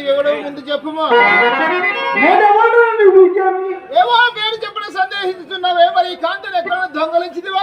నీవెవడో ముందు చెప్పుమా. ఏవో పేరు చెప్పడం సందేహిస్తున్నావే మరి కాంతను ఎక్కడ దొంగలించిందివా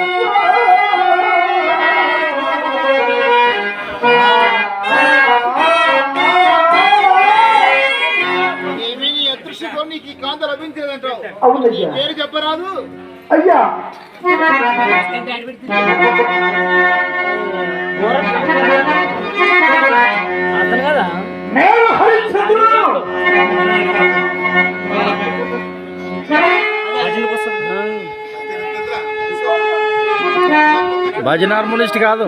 అవునయ్యా. నీ పేరు చెప్పరాదు. అయ్యా. అతను కదా? నేను హరిచంద్రుడు భజన హార్మోనిస్ట్ కాదు.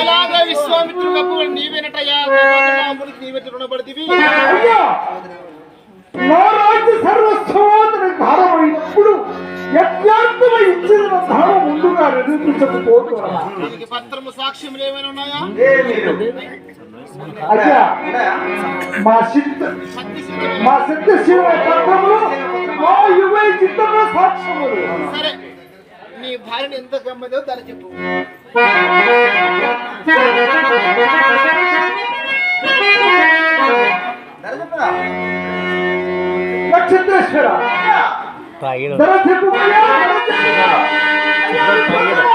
ఎలాగా విశ్వామిత్రులకు నీవేనటయ్యా నీవెట్టు రుణపడితివి. నిరూపించకపోతున్నా దీనికి పత్రము సాక్ష్యములు ఏమైనా ఉన్నాయా? అయ్యా మా సిద్ధ సత్య సిద్ధమే. మా సిద్ధ శివ పత్రములు మా యువ చిత్తమ సాక్ష్యములు. సరే నీ భార్యను ఎంత గమ్మదో చెప్పు. నక్షత్రేశ్వర ధర చెప్పుకోయా Gracias.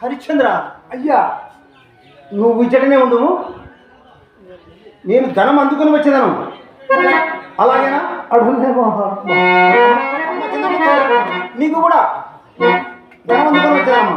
హరిశ్చంద్ర అయ్యా. నువ్వు ఇచ్చటనే ఉండు నేను ధనం అందుకొని వచ్చేదను. అలాగేనా? అడుగులే మహాత్మా అమ్మ చిన్నమ్మ, నీకు కూడా ధనం అందుకొని వచ్చేదమ్మా.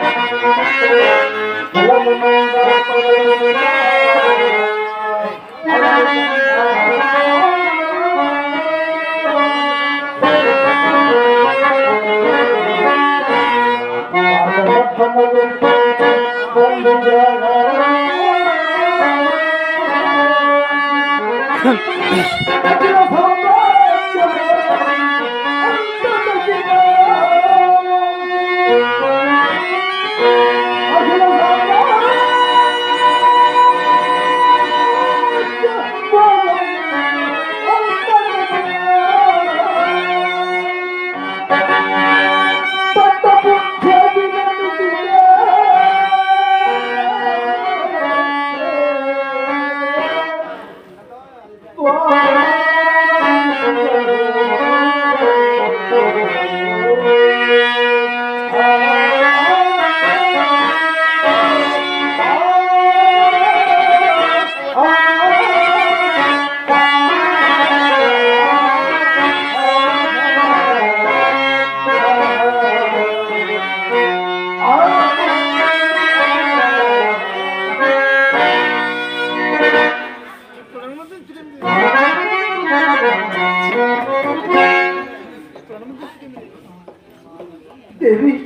哼，Oh. desde